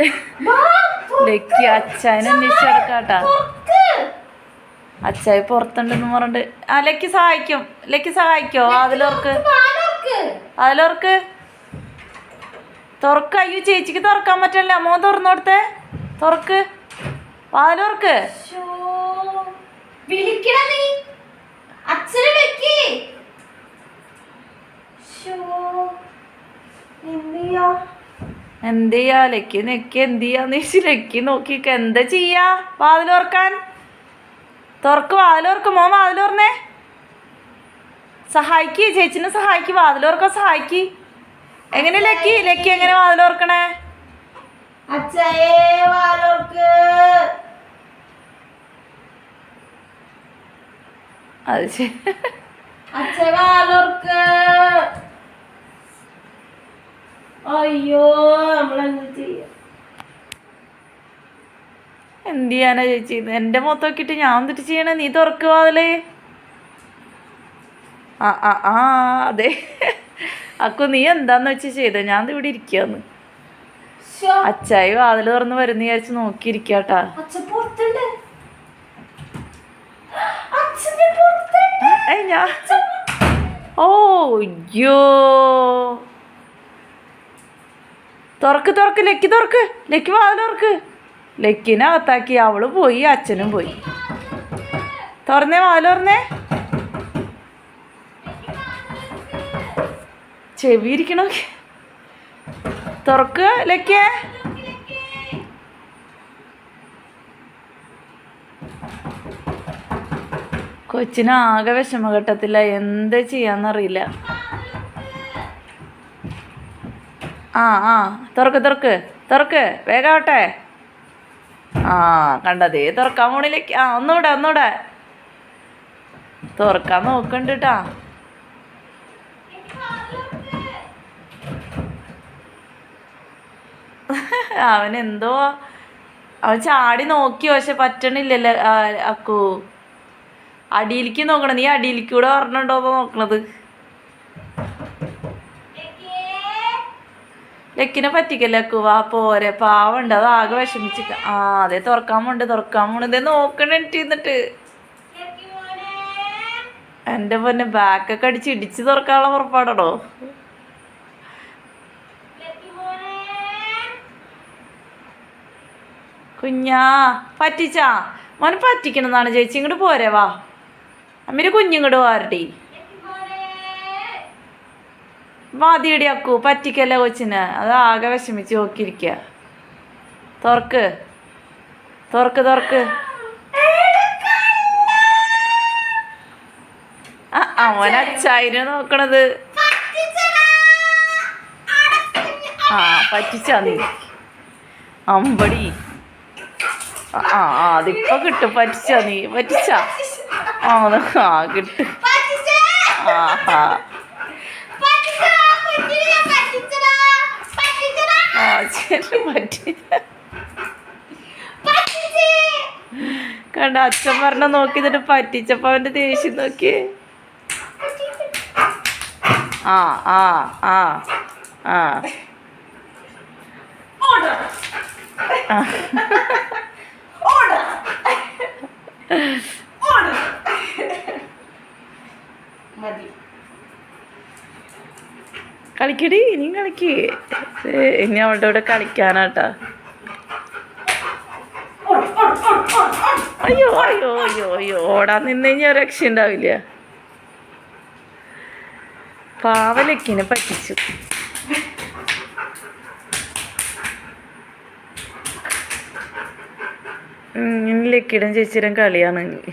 Lucky അച്ചായനെ അന്വേഷിച്ച് കിടക്കാട്ടാ തുറക്ക്. പുറത്തുണ്ടെന്ന് പറഞ്ഞിട്ട്. ആ ലക്കി സഹായിക്കും. ലക്കി സഹായിക്കോ? അതിലോർക്ക്. അതിലോർക്ക്. തുറക്ക. അയ്യോ ചേച്ചിക്ക് തുറക്കാൻ പറ്റില്ല. അമ്മ തുറന്നു കൊടുത്തേ. തുറക്ക്. വാതിലോർക്ക് ശ്ശോ. വിളിക്കടാ നീ. അച്ഛനെ വെക്ക് എന്ത് ചെയ്യാ? ലക്കി നെക്കി എന്ത് ചെയ്യാന്ന് ചോദിച്ചു ലക്കി നോക്കിക്ക എന്താ ചെയ്യാ? വാതിൽ ഓർക്കാൻ തുറക്ക് വാതിൽ വാതിലോർക്ക് മോൻ വാതിലോർന്നേ സഹായിക്ക് ചേച്ചിനെ സഹായിക്ക്. വാതിലോർക്കാൻ സഹായിക്ക്. എങ്ങനെ ലക്കി? ലക്കി എങ്ങനെ വാതിൽ ഓർക്കണേ അത് ശരി. അച്ഛ വാലോർക്ക് അയ്യോ നമ്മളെന്ത് ചെയ്യാം? എന്ത് ചെയ്യാനാ ചേച്ചി? എന്റെ എന്റെ മുഖത്ത് നോക്കിയിട്ട് ഞാൻ എന്നിട്ട് ചെയ്യണേ? നീ തുറക്ക് വാതിൽ. ആ ആ ആ അതെ. അക്കു നീ എന്താന്ന് വെച്ച് ചെയ്ത? ഞാൻ ഇവിടെ ഇരിക്കാന്ന്. അച്ചായി വാതിൽ തുറന്ന് വരുന്ന വിചാരിച്ച് നോക്കിയിരിക്കാട്ടാ. ഏ ഞാൻ ഓ അയ്യോ. തുറക്ക് തുറക്ക് ലക്കി തുറക്ക് ലക്കി വാതിൽ തുറക്ക്. ലക്കിനെ അകത്താക്കി അവൾ പോയി അച്ഛനും പോയി. തുറന്നേ വാതിൽ തുറന്നേ. ചെവി ഇരിക്കണോ? തുറക്ക് ലക്കേ കൊച്ചിന് ആകെ വിഷമഘട്ടത്തില്ല എന്ത് ചെയ്യാന്നറിയില്ല. ആ ആ. തുറക്ക് തുറക്ക് തുറക്ക്. വേഗാവട്ടെ ആ കണ്ടതേ തുറക്കാൻ മുകളിലേക്ക്. ആ ഒന്നുകൂടെ ഒന്നുകൂടെ. തുറക്കാൻ നോക്കണ്ട് കേട്ടാ അവൻ എന്തോ അവൻ ചാടി നോക്കി പക്ഷെ പറ്റണില്ലല്ലോ അക്കു. അടിയിലേക്ക് നോക്കണം നീ അടിയിലേക്ക് കൂടെ പറഞ്ഞിട്ടുണ്ടോന്ന് നോക്കണത്? ലക്കിനെ പറ്റിക്കല്ലേ അക്കു? വാ പോരെ. പാവുണ്ട് അത് ആകെ വിഷമിച്ചിക്ക ആ അതെ തുറക്കാൻ പോണ്ട് തുറക്കാൻ പോണ്ട്. ഇതേ നോക്കണേ എന്നിട്ട് എന്റെ പൊന്നെ ബാക്കൊക്കെ അടിച്ച് ഇടിച്ച് തുറക്കാനുള്ള പുറപ്പാടണോ? കുഞ്ഞാ പറ്റിച്ചാ? മോനെ പറ്റിക്കണെന്നാണ്. ചേച്ചി ഇങ്ങോട്ട് പോരെ വാ. അമ്മീര് കുഞ്ഞിങ്ങോട്ട് വാരടി. മതിയടി അക്കു പറ്റിക്കല്ല കൊച്ചിന്? അത് ആകെ വിഷമിച്ച് നോക്കിയിരിക്കുക തുറക്ക്. തുറക്ക് തുറക്ക്. അവനച്ചായിരുന്നു നോക്കണത്. ആ പറ്റിച്ചാ നീ അമ്പടി. ആ, അതിപ്പോ കിട്ടും. പറ്റിച്ചാ നീ പറ്റിച്ചാ? ആ ആ കിട്ടും. ആ ആ പറ്റി കണ്ട അച്ഛൻ പറഞ്ഞ നോക്കി എന്നിട്ട് പറ്റിച്ചപ്പോ അവന്റെ ദേഷ്യം നോക്കി. ആ ആ ആ ആ. ആ. കളിക്കടി ഇനിയും കളിക്ക്. ഇനി അവളുടെ കൂടെ കളിക്കാനാട്ടാ അയ്യോ അയ്യോ അയ്യോ അയ്യോ ഓടാൻ നിന്ന് കഴിഞ്ഞാൽ രക്ഷ ഉണ്ടാവില്ല. പാവലക്കിനെ പറ്റിച്ചു. ഇനി ലക്കിടും ചേച്ചിരം കളിയാണ് ഇനി.